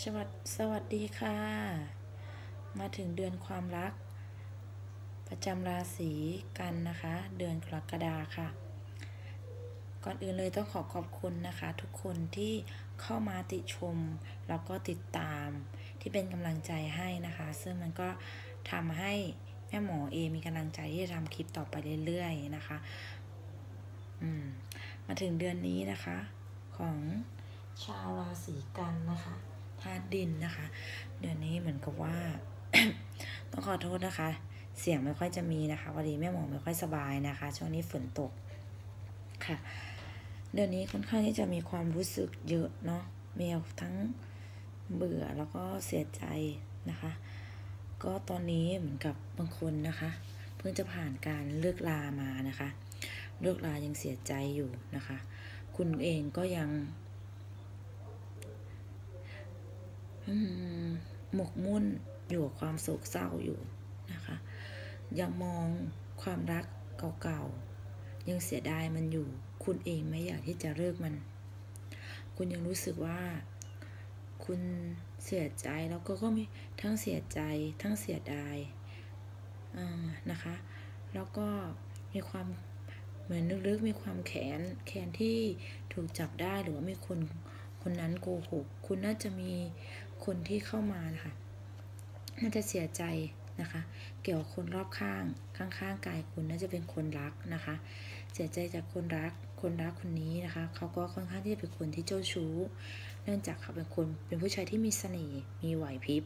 สวัสดสวัสดีค่ะ มาถึงเดือนความรัก ประจำราศีกันนะคะ เดือนกรกฎาค่ะ ก่อนอื่นเลยต้องขอขอบคุณนะคะ ทุกคนที่เข้ามาติชม แล้วก็ติดตามที่เป็นกำลังใจให้นะคะ ซึ่งมันก็ทำให้แม่หมอเอมีกำลังใจที่จะทำคลิปต่อไปเรื่อยๆนะคะอืมมาถึงเดือนนี้นะคะของชาวราศีกันนะคะ ธาตุดินนะคะ เดือนนี้เหมือนกับว่า ต้องขอโทษนะคะ เสียงไม่ค่อยจะมีนะคะพอดีแม่หมอไม่ค่อยสบายนะคะ ช่วงนี้ฝนตกค่ะ เดือนนี้ค่อนข้างที่จะมีความรู้สึกเยอะเนาะมีทั้งเบื่อแล้วก็เสียใจนะคะ ก็ตอนนี้เหมือนกับบางคนนะคะ เพิ่งจะผ่านการเลิกลามานะคะ เลิกลายังเสียใจอยู่นะคะ คุณเองก็ยัง อืม หมกมุ่นอยู่กับความโศกเศร้าอยู่นะคะ ยังมองความรักเก่าๆ ยังเสียดายมันอยู่ คุณเองไม่อยากที่จะเลิกมัน คุณยังรู้สึกว่า คุณเสียใจแล้วก็ก็มีทั้งเสียใจทั้งเสียดายนะคะ แล้วก็มีความเหมือนลึกๆมีความแขนแขนที่ถูกจับได้หรือว่ามีคนคนนั้นโกหก คุณน่าจะมี คนที่เข้ามานะคะน่าจะเสียใจนะคะ เกี่ยวกับคนรอบข้างข้างๆกายคุณน่าจะเป็นคนรักนะคะ เสียใจจากคนรักคนรักคนนี้นะคะเขาก็ค่อนข้างที่จะเป็นคนที่เจ้าชู้ เนื่องจากเขาเป็นคนเป็นผู้ชายที่มีเสน่ห์มีไหวพริบ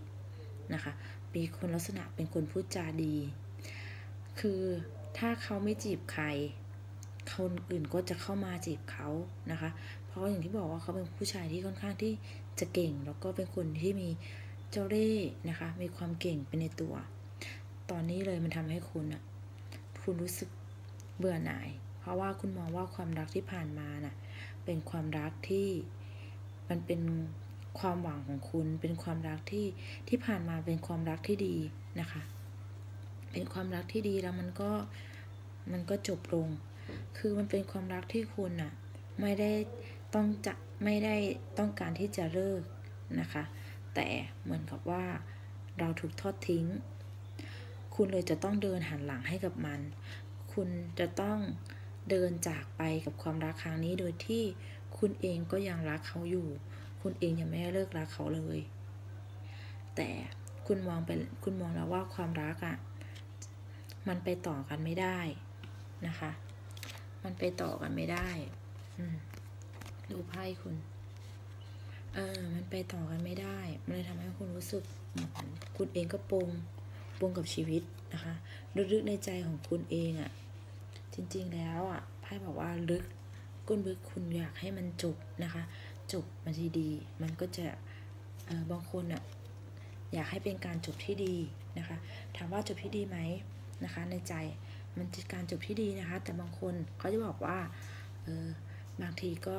นะคะมีคนลักษณะเป็นคนพูดจาดี คือถ้าเขาไม่จีบใครคนอื่นก็จะเข้ามาจีบเขานะคะ ราะอย่างที่บอกว่าเขาเป็นผู้ชายที่ค่อนข้างที่จะเก่ง แล้วก็เป็นคนที่มีเจ้าเล่ห์นะคะ มีความเก่งเป็นในตัว ตอนนี้เลยมันทำให้คุณอะคุณรู้สึกเบื่อหน่าย เพราะว่าคุณมองว่าความรักที่ผ่านมาน่ะ เป็นความรักที่มันเป็นความหวังของคุณ เป็นความรักที่ที่ผ่านมาเป็นความรักที่ดีนะคะ เป็นความรักที่ดีแล้วมันก็มันก็จบลง คือมันเป็นความรักที่คุณอะไม่ได้ ต้องจะไม่ได้ต้องการที่จะเลิกนะคะ แต่เหมือนกับว่าเราถูกทอดทิ้ง คุณเลยจะต้องเดินหันหลังให้กับมัน คุณจะต้องเดินจากไปกับความรักครั้งนี้โดยที่คุณเองก็ยังรักเขาอยู่ คุณเองยังไม่ได้เลิกรักเขาเลย แต่คุณมองเป็นคุณมองแล้วว่าความรักอะ่ะ มันไปต่อกันไม่ได้นะคะ มันไปต่อกันไม่ได้ อืม ดูไพ่คุณเออมันไปต่อกันไม่ได้ มันเลยทำให้คุณรู้สึกเหมือนคุณเองก็ปรงปรงกับชีวิตนะคะ ลึกๆในใจของคุณเองอะ่ะ จริงๆแล้วอะ ไพ่บอกว่าลึกก้นลึกคุณอยากให้มันจบนะคะ จบมันทีดี มันก็จะเออบางคนอะ อยากให้เป็นการจบที่ดีนะคะ ถามว่าจบที่ดีไหมนะคะ ในใจ มันจะการจบที่ดีนะคะ แต่บางคนเขาจะบอกว่า เออบางทีก็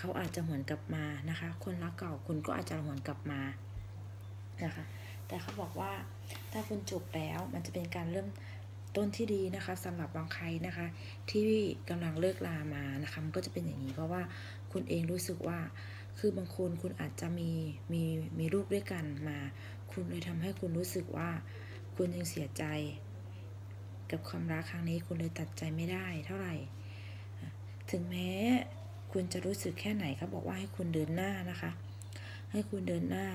เขาอาจจะหวนกลับมานะคะ คนรักเก่าคุณก็อาจจะหวนกลับมานะคะ แต่เขาบอกว่าถ้าคุณจบแล้วมันจะเป็นการเริ่มต้นที่ดีนะคะสำหรับบางใครนะคะ ที่กำลังเลิกลามานะคะมันก็จะเป็นอย่างนี้ เพราะว่าคุณเองรู้สึกว่า คือบางคนคุณอาจจะมีมีมีลูกด้วยกันมา คุณเลยทำให้คุณรู้สึกว่า คุณยังเสียใจ กับความรักครั้งนี้คุณเลยตัดใจไม่ได้เท่าไหร่ ถึงแม้ คุณจะรู้สึกแค่ไหนเขาบอกว่าให้คุณเดินหน้านะคะ ให้คุณเดินหน้า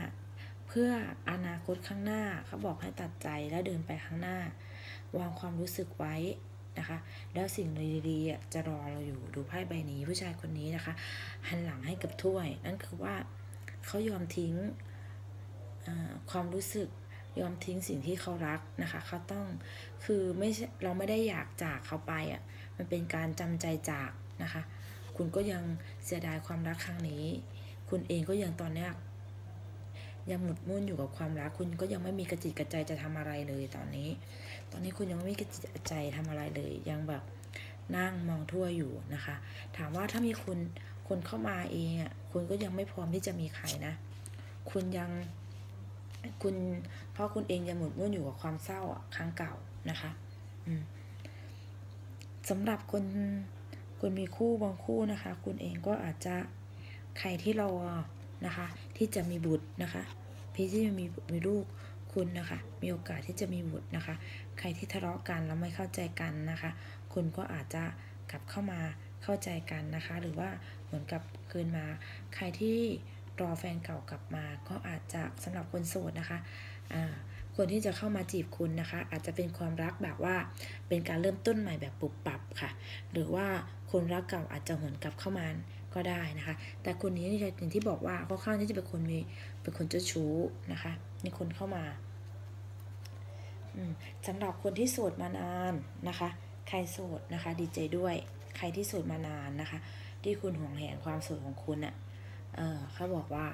เพื่ออนาคตข้างหน้าเขาบอกให้ตัดใจและเดินไปข้างหน้า วางความรู้สึกไว้นะคะ แล้วสิ่งดีๆจะรอเราอยู่ดูไพ่ใบนี้ผู้ชายคนนี้นะคะ หันหลังให้กับถ้วย นั่นคือว่าเขายอมทิ้งความรู้สึกยอมทิ้งสิ่งที่เขารักนะคะเขาต้องคือไม่เราไม่ได้อยากจากเขาไปอะมันเป็นการจำใจจากนะคะ คุณก็ยังเสียดายความรักครั้งนี้ คุณเองก็ยังตอนเนี้ยยังหมุดมุ่นอยู่กับความรัก คุณก็ยังไม่มีกระจิตกระใจจะทำอะไรเลยตอนนี้ ตอนนี้คุณยังไม่มีกระจิตกระใจทำอะไรเลย ยังแบบนั่งมองทั่วอยู่นะคะ ถามว่าถ้ามีคนคนเข้ามาเองอะ คุณก็ยังไม่พร้อมที่จะมีใครนะ คุณยังคุณเพราะคุณเองยังหมุดมุ่นอยู่กับความเศร้าครั้งเก่านะคะ อืมสำหรับคน คนมีคู่บางคู่นะคะ คุณเองก็อาจจะใครที่เรานะคะ ที่จะมีบุตรนะคะ พี่ที่มีมีลูกคุณนะคะ มีโอกาสที่จะมีบุตรนะคะ ใครที่ทะเลาะกันแล้วไม่เข้าใจกันนะคะ คุณก็อาจจะกลับเข้ามาเข้าใจกันนะคะ หรือว่าเหมือนกับคืนมา ใครที่รอแฟนเก่ากลับมา ก็อาจจะสำหรับคนโสดนะคะอ่า คนที่จะเข้ามาจีบคุณนะคะ อาจจะเป็นความรักแบบว่าเป็นการเริ่มต้นใหม่แบบปรับปรับค่ะ หรือว่าคนรักเก่าอาจจะหวนกลับเข้ามาก็ได้นะคะ แต่คนนี้อย่างที่บอกว่าเขาข้างที่จะเป็นคนมีเป็นคนเจ้าชู้นะคะนี่คนเข้ามาสำหรับคนที่โสดมานานนะคะ ใครโสดนะคะดีใจด้วย ใครที่โสดมานานนะคะ ที่คุณห่วงแหนความโสดของคุณอะ่ะเเขาบอกว่า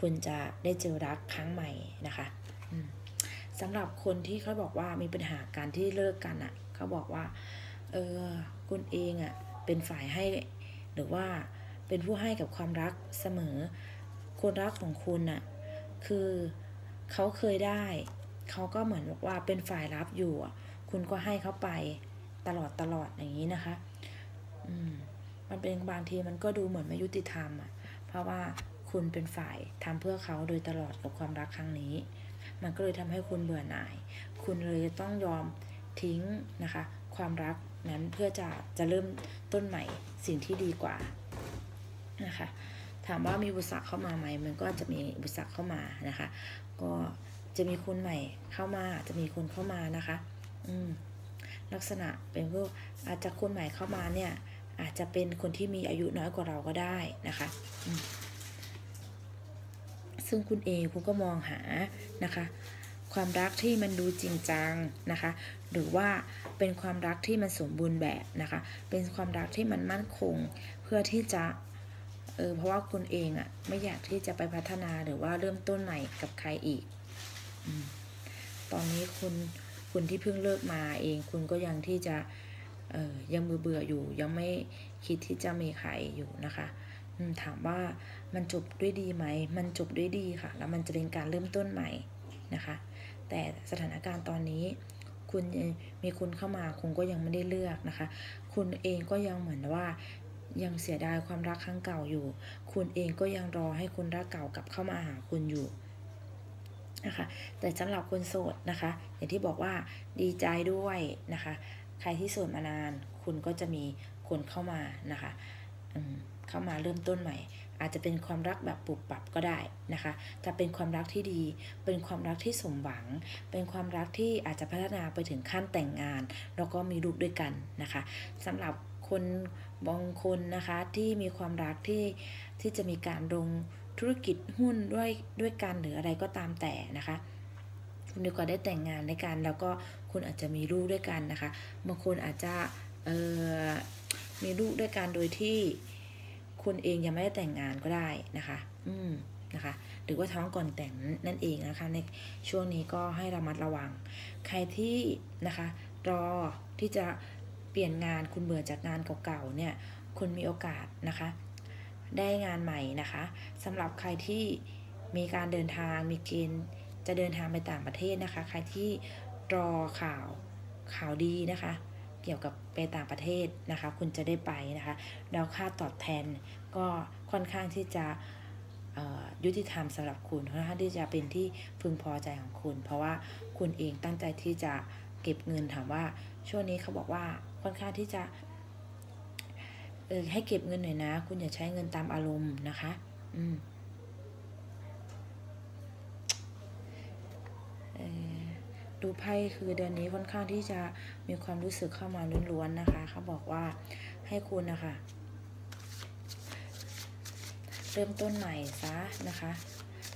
คุณจะได้เจอรักครั้งใหม่นะคะ สำหรับคนที่เขาบอกว่ามีปัญหาการที่เลิกกันอะ่ะเขาบอกว่า เออคุณเองอะ่ะเป็นฝ่ายให้ หรือว่าเป็นผู้ให้กับความรักเสมอ คนรักของคุณน่ะคือเขาเคยได้เขาก็เหมือนบอกว่าเป็นฝ่ายรับอยู่ คุณก็ให้เขาไปตลอดตลอดอย่างนี้นะคะ อืม มันเป็นบางทีมันก็ดูเหมือนไม่ยุติธรรมอะ เพราะว่าคุณเป็นฝ่ายทำเพื่อเขาโดยตลอดกับความรักครั้งนี้ มันก็เลยทำให้คุณเบื่อหน่าย คุณเลยต้องยอมทิ้งนะคะ ความรักนั้นเพื่อจะจะเริ่มต้นใหม่สิ่งที่ดีกว่านะคะถามว่ามีบุษรเข้ามาไหม มันก็จะมีบุษรเข้ามานะคะ ก็จะมีคนใหม่เข้ามา จะมีคนเข้ามานะคะ อืม ลักษณะเป็นพวกอาจจะคนใหม่เข้ามาเนี่ย อาจจะเป็นคนที่มีอายุน้อยกว่าเราก็ได้นะคะ ซึ่งคุณเองคุณก็มองหานะคะ ความรักที่มันดูจริงจังนะคะ หรือว่าเป็นความรักที่มันสมบูรณ์แบบนะคะ เป็นความรักที่มันมั่นคง เพื่อที่จะเออเพราะว่าคุณเองอะ่ะไม่อยากที่จะไปพัฒนาหรือว่าเริ่มต้นใหม่กับใครอีกอตอนนี้คุณคุณที่เพิ่งเลิกมาเอง คุณก็ยังที่จะเออยังเบื่อเบื่ออยู่ ยังไม่คิดที่จะมีใครอยู่นะคะถามว่า มันจบด้วยดีไหม มันจบด้วยดีค่ะ แล้วมันจะเป็นการเริ่มต้นใหม่นะคะ แต่สถานการณ์ตอนนี้ คุณมีคุณเข้ามาคุณก็ยังไม่ได้เลือกนะคะ คุณเองก็ยังเหมือนว่ายังเสียดายความรักครั้งเก่าอยู่ คุณเองก็ยังรอให้คนรักเก่ากลับเข้ามาหาคุณอยู่นะคะ แต่สำหรับคนโสดนะคะ อย่างที่บอกว่าดีใจด้วยนะคะ ใครที่โสดมานาน คุณก็จะมีคนเข้ามานะคะเข้ามาเริ่มต้นใหม่ อาจจะเป็นความรักแบบปรับปรับก็ได้นะคะ แต่เป็นความรักที่ดี เป็นความรักที่สมหวัง เป็นความรักที่อาจจะพัฒนาไปถึงขั้นแต่งงาน แล้วก็มีลูกด้วยกันนะคะสำหรับคนบางคนนะคะที่มีความรักที่ที่จะมีการลงธุรกิจหุ้นด้วยด้วยกันหรืออะไรก็ตามแต่นะคะคุณดีกว่าได้แต่งงานด้วยกัน แล้วก็คุณอาจจะมีลูกด้วยกันนะคะ บางคนอาจจะเออมีลูกด้วยกันโดยที่ คุณเองยังไม่ได้แต่งงานก็ได้นะคะ อืมนะคะ หรือว่าท้องก่อนแต่งนั่นเองนะคะ ในช่วงนี้ก็ให้ระมัดระวัง ใครที่นะคะรอที่จะเปลี่ยนงานคุณเบื่อจากงานเก่าๆเนี่ย คุณมีโอกาสนะคะ ได้งานใหม่นะคะสำหรับใครที่มีการเดินทางมีเกณฑ์จะเดินทางไปต่างประเทศนะคะ ใครที่รอข่าวข่าวดีนะคะ เกี่ยวกับไปต่างประเทศนะคะ คุณจะได้ไปนะคะแล้วค่าตอบแทนก็ค่อนข้างที่จะยุติธรรมสำหรับคุณค่อนข้างที่จะเป็นที่พึงพอใจของคุณ เพราะว่าคุณเองตั้งใจที่จะเก็บเงินถามว่าช่วงนี้เขาบอกว่าค่อนข้างที่จะเออให้เก็บเงินหน่อยนะ คุณอย่าใช้เงินตามอารมณ์นะคะ อืม ดูไพ่คือเดือนนี้ค่อนข้างที่จะมีความรู้สึกเข้ามาล้วนๆนะคะเขาบอกว่าให้คุณนะคะเริ่มต้นใหม่ซะนะคะ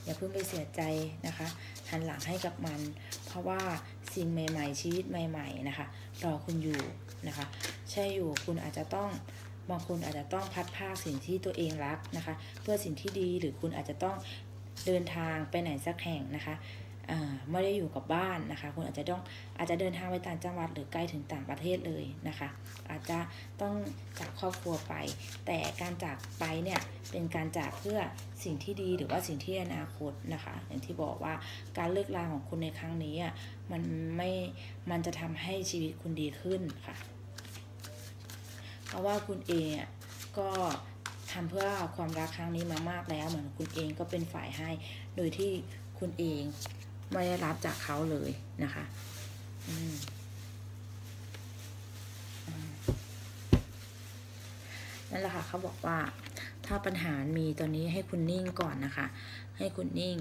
อย่าเพิ่งไปเสียใจนะคะหันหลังให้กับมัน เพราะว่าสิ่งใหม่ ๆ ชีวิตใหม่ ๆนะคะรอคุณอยู่นะคะ ใช่อยู่คุณอาจจะต้องบางคนอาจจะต้องพัดภาคสิ่งที่ตัวเองรักนะคะ เพื่อสิ่งที่ดีหรือคุณอาจจะต้องเดินทางไปไหนสักแห่งนะคะ ไม่ได้อยู่กับบ้านนะคะ คุณอาจจะต้องอาจจะเดินทางไปต่างจังหวัดหรือไกลถึงต่างประเทศเลยนะคะ อาจจะต้องจากครอบครัวไป แต่การจากไปเนี่ยเป็นการจากเพื่อสิ่งที่ดีหรือว่าสิ่งที่อนาคตนะคะ อย่างที่บอกว่าการเลิกลาของคุณในครั้งนี้อะมันไม่มันจะทำให้ชีวิตคุณดีขึ้นค่ะ เพราะว่าคุณเองก็ทำเพื่อความรักครั้งนี้มามากแล้ว เหมือนคุณเองก็เป็นฝ่ายให้ โดยที่คุณเอง ไม่ได้รับจากเขาเลยนะคะนั่นแหละค่ะเขาบอกว่าถ้าปัญหามีตอนนี้ให้คุณนิ่งก่อนนะคะ ให้คุณนิ่ง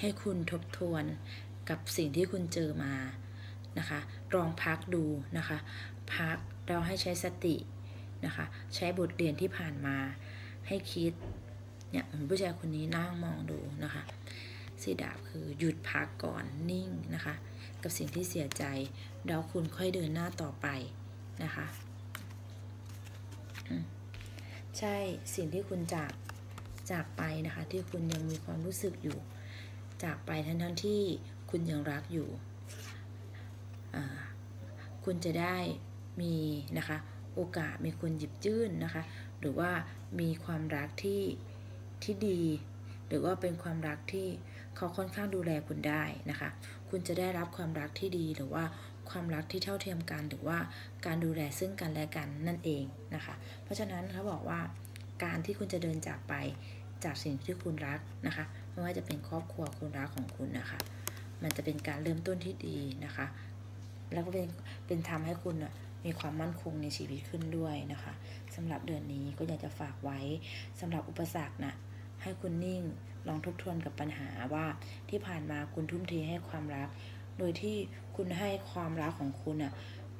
ให้คุณทบทวนกับสิ่งที่คุณเจอมานะคะลองพักดูนะคะ พักเราให้ใช้สตินะคะ ใช้บทเรียนที่ผ่านมาให้คิดเนี่ยผู้ชายคนนี้นั่งมองดูนะคะ สีดาบคือหยุดพักก่อนนิ่งนะคะ กับสิ่งที่เสียใจแล้วคุณค่อยเดินหน้าต่อไปนะคะ ใช่สิ่งที่คุณจากจากไปนะคะ ที่คุณยังมีความรู้สึกอยู่ จากไปทั้งทั้งที่คุณยังรักอยู่ คุณจะได้มีนะคะ โอกาสมีคนหยิบยื่นนะคะ หรือว่ามีความรักที่ที่ดี หรือว่าเป็นความรักที่ เขาค่อนข้างดูแลคุณได้นะคะ คุณจะได้รับความรักที่ดีหรือว่าความรักที่เท่าเทียมกัน หรือว่าการดูแลซึ่งกันและกันนั่นเองนะคะ เพราะฉะนั้นเขาบอกว่าการที่คุณจะเดินจากไปจากสิ่งที่คุณรักนะคะ ไม่ว่าจะเป็นครอบครัวคุณรักของคุณนะคะ มันจะเป็นการเริ่มต้นที่ดีนะคะ แล้วก็เป็นเป็นทำให้คุณนะมีความมั่นคงในชีวิตขึ้นด้วยนะคะสำหรับเดือนนี้ก็อยากจะฝากไว้สำหรับอุปสรรคนะให้คุณนิ่ง ลองทบทวนกับปัญหาว่าที่ผ่านมาคุณทุ่มเทให้ความรัก โดยที่คุณให้ความรักของคุณน่ะ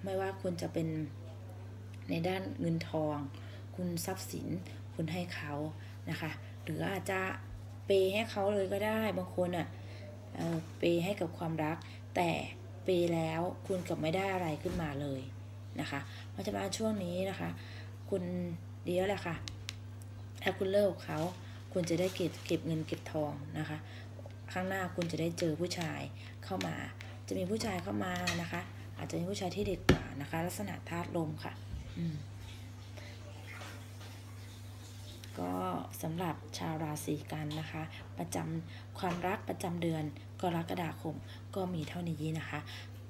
ไม่ว่าคุณจะเป็นในด้านเงินทอง คุณทรัพย์สิน คุณให้เขานะคะ หรืออาจจะเปย์ให้เขาเลยก็ได้ บางคนอะเเปย์ให้กับความรัก แต่เปย์แล้วคุณกลับไม่ได้อะไรขึ้นมาเลยนะคะเพราะฉะนั้นช่วงนี้นะคะ คุณดีแล้วแหละค่ะถ้าคุณเลิกกับเขา คุณจะได้เก็บเก็บเงินเก็บทองนะคะ ข้างหน้าคุณจะได้เจอผู้ชายเข้ามา จะมีผู้ชายเข้ามานะคะ อาจจะมีผู้ชายที่เด็กกว่านะคะ ลักษณะธาตุลมค่ะอืมก็สำหรับชาวราศีกันนะคะ ประจำความรักประจำเดือนกรกฎาคมก็มีเท่านี้นะคะ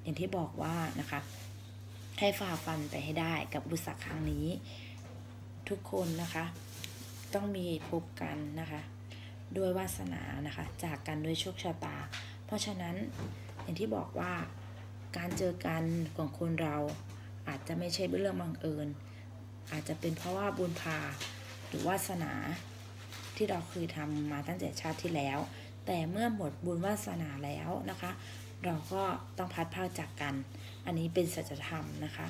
อย่างที่บอกว่านะคะ ให้ฝ่าฟันไปให้ได้กับอุปสรรคครั้งนี้ ทุกคนนะคะ ต้องมีพบกันนะคะ ด้วยวาสนานะคะ จากกันด้วยโชคชะตา เพราะฉะนั้นอย่างที่บอกว่าการเจอกันของคนเราอาจจะไม่ใช่เรื่องบังเอิญ อาจจะเป็นเพราะว่าบุญพาหรือวาสนาที่เราเคยทำมาตั้งแต่ชาติที่แล้ว แต่เมื่อหมดบุญวาสนาแล้วนะคะ เราก็ต้องพัดพาจากกัน อันนี้เป็นสัจธรรมนะคะ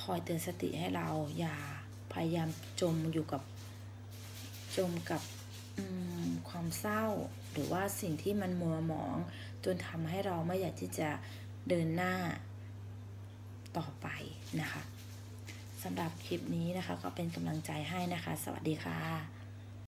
คอยเตือนสติให้เราอย่า พยายามจมอยู่กับจมกับความเศร้า หรือว่าสิ่งที่มันมัวหมอง จนทำให้เราไม่อยากที่จะเดินหน้าต่อไปนะคะสำหรับคลิปนี้นะคะ ก็เป็นกำลังใจให้นะคะ สวัสดีค่ะ